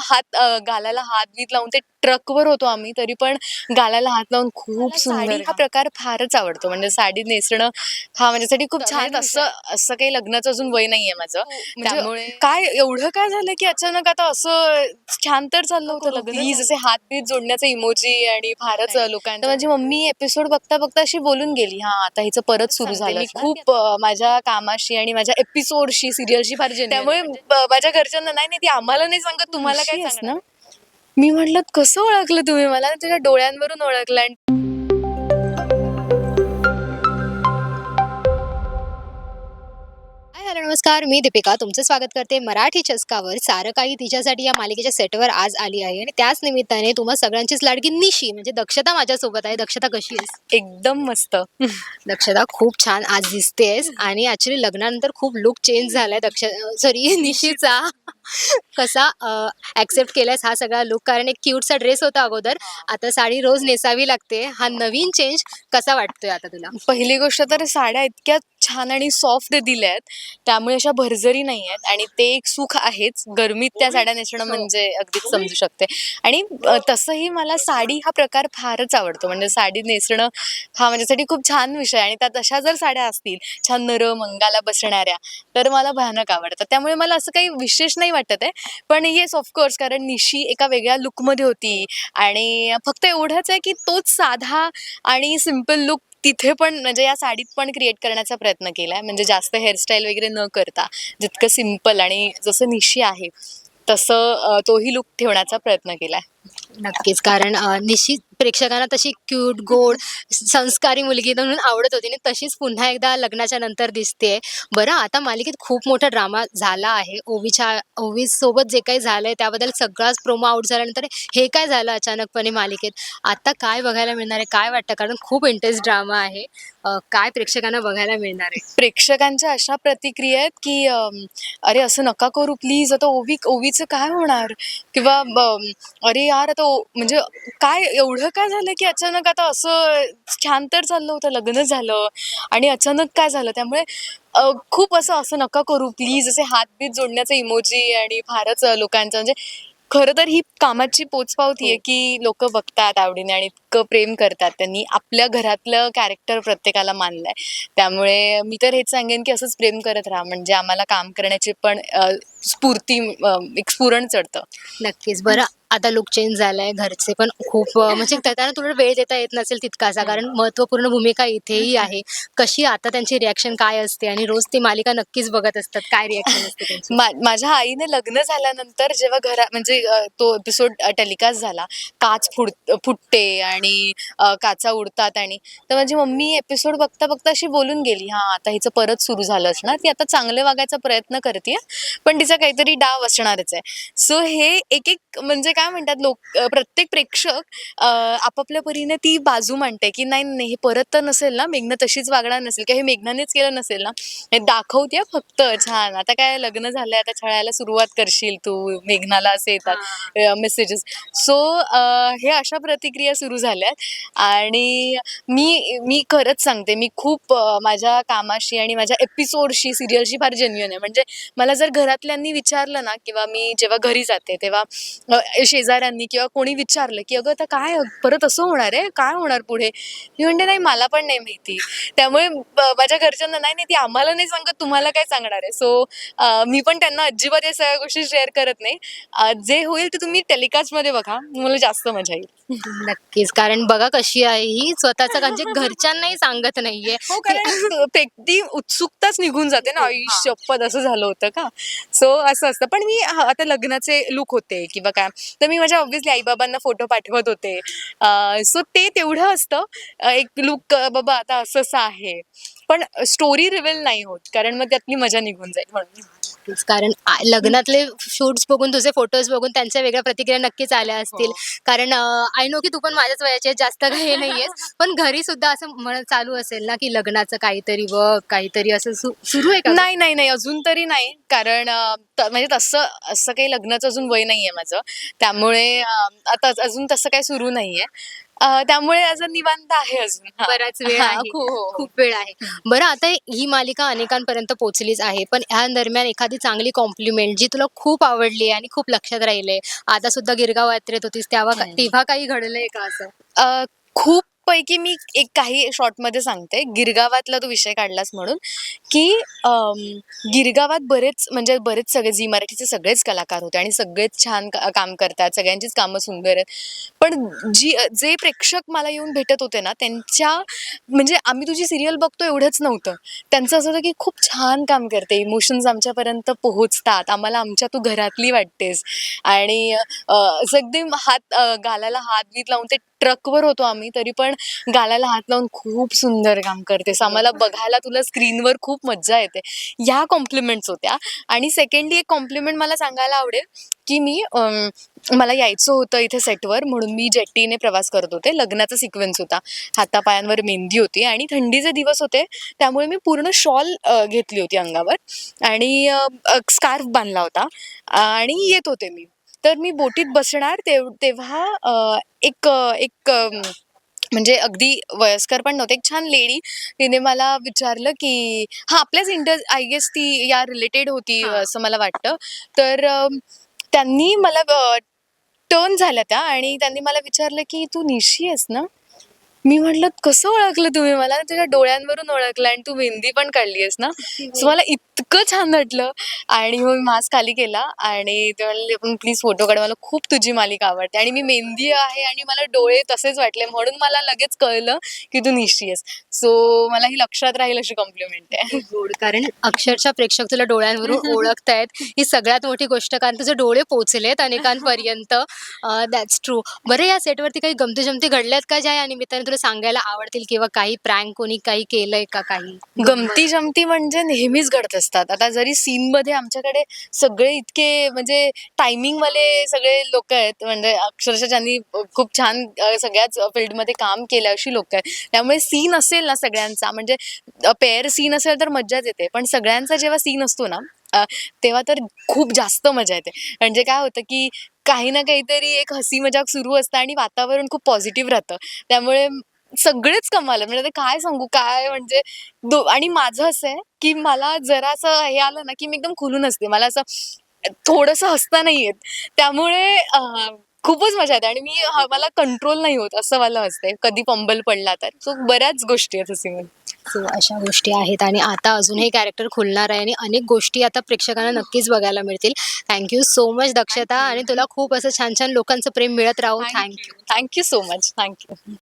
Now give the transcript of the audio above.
हात अ, गालाला हात बीत लावून ते ट्रकवर होतो आम्ही तरी पण गालाला हात लावून खूप सुंदर. हा प्रकार फारच आवडतो. म्हणजे साडी नेसणं हा माझ्यासाठी खूप छान असं असं काही लग्नाचं अजून वय नाहीये माझं. म्हणजे त्यामुळे काय एवढं काय झालं की अचानक आता असं छान तर चाललं होतं लग्न. प्लीज असे हात बीत जोडण्याचे इमोजी आणि फारच. लोकांचं माझी मम्मी एपिसोड बघता बघता अशी बोलून गेली हा आता हिचं परत सुरू झालं मी खूप अ, माझ्या कामाशी आणि माझ्या एपिसोडशी सिरियलशी फार. त्यामुळे ब- माझ्या घरच्यांना नाही नाही ती आम्हाला नाही सांगत तुम्हाला आहेस सांगणार? मी म्हटलं कसं ओळखलं तुम्ही मला? तुझ्या डोळ्यांवरून ओळखलं आणि हॅलो नमस्कार. मी दीपिका. तुमचं स्वागत करते मराठी चस्कावर. सारं काही तिच्यासाठी या मालिकेच्या सेटवर आज आली आहे आणि त्याच निमित्ताने तुम्हा सगळ्यांचीच लाडकी निशी म्हणजे दक्षता माझ्यासोबत आहे. दक्षता कशी आहेस? एकदम मस्त. दक्षता खूप छान आज दिसतेस आणि ऍक्च्युली लग्नानंतर खूप लुक चेंज झालाय. दक्ष सॉरी निशीचा. कसा ऍक्सेप्ट केलायस हा सगळा लुक कारण एक क्यूटचा ड्रेस होता अगोदर. आता साडी रोज नेसावी लागते. हा नवीन चेंज कसा वाटतोय आता तुला? पहिली गोष्ट तर साड्या इतक्या छान आणि सॉफ्ट दिल्या आहेत त्यामुळे अशा भरजरी नाही आहेत आणि ते एक सुख आहेच. गरमीत त्या साड्या नेसणं म्हणजे अगदीच समजू शकते. आणि अ, तसंही मला साडी हा प्रकार फारच आवडतो. म्हणजे साडी नेसणं हा माझ्यासाठी खूप छान विषय आहे आणि त्यात अशा जर साड्या असतील छान नरम अंगाला बसणाऱ्या तर मला भयानक आवडतात. त्यामुळे मला असं काही विशेष नाही वाटत आहे. पण येस ऑफकोर्स कारण निशी एका वेगळ्या लुकमध्ये होती आणि फक्त एवढंच आहे की तोच साधा आणि सिंपल लुक तिथे पण म्हणजे या साडीत पण क्रिएट करण्याचा प्रयत्न केला आहे म्हणजे जास्त हेअरस्टाईल वगैरे न करता जितकं सिंपल आणि जसं निशी आहे तसं तोही लुक ठेवण्याचा प्रयत्न केला आहे नक्कीच. कारण निशी निश्चित प्रेक्षकांना तशी क्यूट गोड संस्कारी मुलगी म्हणून आवडत होती आणि तशीच पुन्हा एकदा लग्नाच्या नंतर दिसते. बरं आता मालिकेत खूप मोठा ड्रामा झाला आहे. ओवीच्या ओवी सोबत जे काही झालंय त्याबद्दल सगळाच प्रोमो आउट झाल्यानंतर हे काय झालं अचानकपणे मालिकेत? आता काय बघायला मिळणार आहे? काय वाटतं? कारण खूप इंटरेस्ट ड्रामा आहे. काय प्रेक्षकांना बघायला मिळणार आहे? प्रेक्षकांच्या अशा प्रतिक्रिया आहेत की अरे असं नका करू प्लीज आता ओवी ओवीचं काय होणार? किंवा ब- अरे यार आता ओ- म्हणजे काय एवढं काय झालं की अचानक आता असं छान तर चाललं होतं लग्न झालं आणि अचानक काय झालं त्यामुळे खूप असं असं नका करू प्लीज असे हात बीत जोडण्याचे इमोजी आणि फारच लोकांचं म्हणजे खरं तर ही कामाची पोचपावती आहे की लोक बघतात आवडीने आणि इतकं प्रेम करतात. त्यांनी आपल्या घरातलं कॅरेक्टर प्रत्येकाला मानलंय. त्यामुळे मी तर हेच सांगेन की असंच प्रेम करत राहा. म्हणजे आम्हाला काम करण्याची पण स्फूर्ती अ, एक स्फुरण चढतं. नक्कीच. बरं आता लुक चेंज झालाय घरचे पण खूप अं, म्हणजे त्या- त्यांना तुला वेळ देता येत नसेल तितकासा कारण महत्त्वपूर्ण भूमिका इथेही आहे. कशी आता त्यांची रिॲक्शन काय असते आणि रोज ती मालिका नक्कीच बघत असतात? काय रिॲक्शन असते त्यांची? मा- माझ्या आईने लग्न झाल्यानंतर जेव्हा घरा म्हणजे अ, तो एपिसोड टेलिकास्ट झाला काच फुट फुटते आणि अ, काचा उडतात आणि तर माझी मम्मी एपिसोड बघता बघता अशी बोलून गेली हा आता हिचं परत सुरू झालं असणार ती आता चांगले वागायचा प्रयत्न करते पण तिचा काहीतरी डाव असणारच आहे. सो हे एक एक म्हणजे काय म्हणतात लोक प्रत्येक प्रेक्षक आपापल्या परीने ती बाजू मांडते की नाही नाही हे परत तर नसेल ना मेघना तशीच वागणार नसेल किंवा हे मेघनानेच केलं नसेल ना हे दाखवते फक्त छान. आता काय लग्न झालंय आता छळायला सुरुवात करशील तू मेघनाला असे येतात मेसेजेस सो हे अशा प्रतिक्रिया सुरू झाल्यात. आणि मी मी खरंच सांगते मी खूप माझ्या कामाशी आणि माझ्या एपिसोडशी सिरियलशी फार जेन्युन आहे. म्हणजे मला जर मित्रांनी विचारलं ना किंवा मी जेव्हा घरी जाते तेव्हा शेजाऱ्यांनी किंवा कोणी विचारलं की अगं आता काय परत असं होणार आहे? काय होणार पुढे? मी म्हणते नाही मला पण नाही माहिती. त्यामुळे माझ्या घरच्यांना नाही नाही ती आम्हाला नाही सांगत तुम्हाला काय सांगणार आहे? सो मी पण त्यांना अजिबात या सगळ्या गोष्टी शेअर करत नाही. जे होईल ते तुम्ही टेलिकास्टमध्ये बघा मला जास्त मजा येईल. नक्कीच. कारण बघा कशी आहे ही स्वतःचा म्हणजे घरच्यांनाही सांगत नाहीये. हो कारण ते- ती उत्सुकताच निघून जाते ना आई शपथ असं झालं होतं का? सो असं असतं. पण मी हा, आता लग्नाचे लुक होते किंवा काय. तर मी माझ्या ऑब्व्हियसली आईबाबांना फोटो पाठवत होते. सो ते तेवढं असतं. अ, एक लुक बाबा आता असं असं आहे. पण स्टोरी रिव्हील नाही होत. कारण मग त्यातली मजा निघून जाईल म्हणून. नक्कीच कारण आ- लग्नातले शूट्स बघून तुझे फोटोज बघून त्यांच्या वेगळ्या प्रतिक्रिया नक्कीच आल्या असतील. हो. कारण आय नो की तू पण माझ्याच वयाची आहेस, जास्त काही नाहीयेस. पण घरी सुद्धा असं म्हण चालू असेल ना की लग्नाचं काहीतरी बघ काहीतरी असं सुरू आहे का? नाही नाही नाही अजून तरी नाही. कारण अ, त- म्हणजे तसं असं काही लग्नाचं अजून वय नाहीये माझं. त्यामुळे अ, आता अजून तसं काही सुरू नाहीये. अं, त्यामुळे असं निवांत आहे अजून हा. बराच वेळ हा, आहे. खूप- हो, हो. खूप वेळ आहे बरं आता ही मालिका अनेकांपर्यंत पोहोचलीच आहे पण ह्या दरम्यान एखादी चांगली कॉम्प्लिमेंट जी तुला खूप आवडली आणि खूप लक्षात राहिले आता सुद्धा गिरगाव यात्रेत होतीस तेव्हा का- हम्म. तेव्हा काही घडलंय का असं अ, खूप पैकी मी एक काही शॉर्टमध्ये सांगते. गिरगावातला तू विषय काढलास म्हणून की गिरगावात बरेच म्हणजे बरेच सगळे झी मराठीचे सगळेच कलाकार होते आणि सगळेच छान काम करतात सगळ्यांचीच कामं सुंदर आहेत. पण जी जे प्रेक्षक मला येऊन भेटत होते ना त्यांच्या म्हणजे आम्ही तुझी सिरियल बघतो एवढंच नव्हतं. त्यांचं असं होतं की खूप छान काम करते. इमोशन्स आमच्यापर्यंत पोहोचतात. आम्हाला आमच्या तू घरातली वाटतेस. आणि अ, एकदम हात गालाला हात बीत लावून ते ट्रकवर होतो आम्ही तरी पण गालाला हात लावून खूप सुंदर काम करतेस. आम्हाला बघायला तुला स्क्रीनवर खूप मज्जा येते. ह्या कॉम्प्लिमेंट्स होत्या. आणि सेकंडली एक कॉम्प्लिमेंट मला सांगायला आवडेल की मी मला यायचं होतं इथे सेटवर म्हणून मी जेट्टीने प्रवास करत होते. लग्नाचा सिक्वेन्स होता. हातापायांवर मेहंदी होती आणि थंडीचे दिवस होते. त्यामुळे मी पूर्ण शॉल घेतली होती अंगावर. आणि स्कार्फ बांधला होता. आणि येत होते मी. तर मी बोटीत बसणार तेव तेव्हा एक एक म्हणजे अगदी वयस्कर पण नव्हते एक छान लेडी तिने मला विचारलं की हा आपल्याच इंटर आय गेस ती या रिलेटेड होती. असं मला वाटतं तर त्यांनी मला टर्न झाल्या त्या आणि त्यांनी मला विचारलं की तू निशी आहेस ना मी म्हटलं कसं ओळखलं तुम्ही मला? तुझ्या डोळ्यांवरून ओळखलं आणि तू मेहंदी पण काढली आहेस ना सो मला इतकं छान वाटलं. आणि मग मी मास्क खाली केला आणि ते म्हणले प्लीज फोटो काढ. मला खूप तुझी मालिका आवडते आणि मी मेहंदी आहे आणि मला डोळे तसेच वाटले. म्हणून मला लगेच कळलं की तू निशी आहेस सो मला ही लक्षात राहील अशी कॉम्प्लिमेंट आहे. गोड. कारण अक्षरशः प्रेक्षक तुला डोळ्यांवरून ओळखतायत. ही सगळ्यात मोठी गोष्ट कारण तुझे डोळे पोचलेत अनेकांपर्यंत. दॅट्स ट्रू बरं या सेटवरती काही गमती जमती घडल्यात का ज्या या निमित्ताने तुला सांगायला आवडतील किंवा काही प्रँक कोणी काही केलंय का काही? गमती जमती म्हणजे नेहमीच घडत असतात. आता जरी सीन मध्ये आमच्याकडे सगळे इतके म्हणजे टायमिंग वाले सगळे लोक आहेत म्हणजे अक्षरशः ज्यांनी खूप छान सगळ्याच फील्डमध्ये काम केलं अशी लोक आहेत. त्यामुळे सीन असेल ना सगळ्यांचा म्हणजे पेअर सीन असेल तर मज्जाच येते. पण सगळ्यांचा जेव्हा सीन असतो ना तेव्हा तर खूप जास्त मजा येते. म्हणजे काय होतं की काही ना काहीतरी एक हसी मजाक सुरू असतं आणि वातावरण खूप पॉझिटिव्ह राहतं. त्यामुळे सगळेच कमाल. म्हणजे काय सांगू काय म्हणजे दो आणि माझं असं आहे की मला जरा असं हे आलं ना की मी एकदम खुलून असते. मला असं थोडंसं हसता नाही येत. त्यामुळे खूपच मजा येते. आणि मी मला कंट्रोल नाही होत असं मला असते कधी पंबल पडला तर. सो बऱ्याच गोष्टी आहेत हसीमध्ये. सो अशा गोष्टी आहेत आणि आता अजून हे कॅरेक्टर खुलणार आहे आणि अनेक गोष्टी आता प्रेक्षकांना नक्कीच बघायला मिळतील. थँक्यू सो मच दक्षता. आणि तुला खूप असं छान छान लोकांचं प्रेम मिळत राहू thank you thank you so much thank you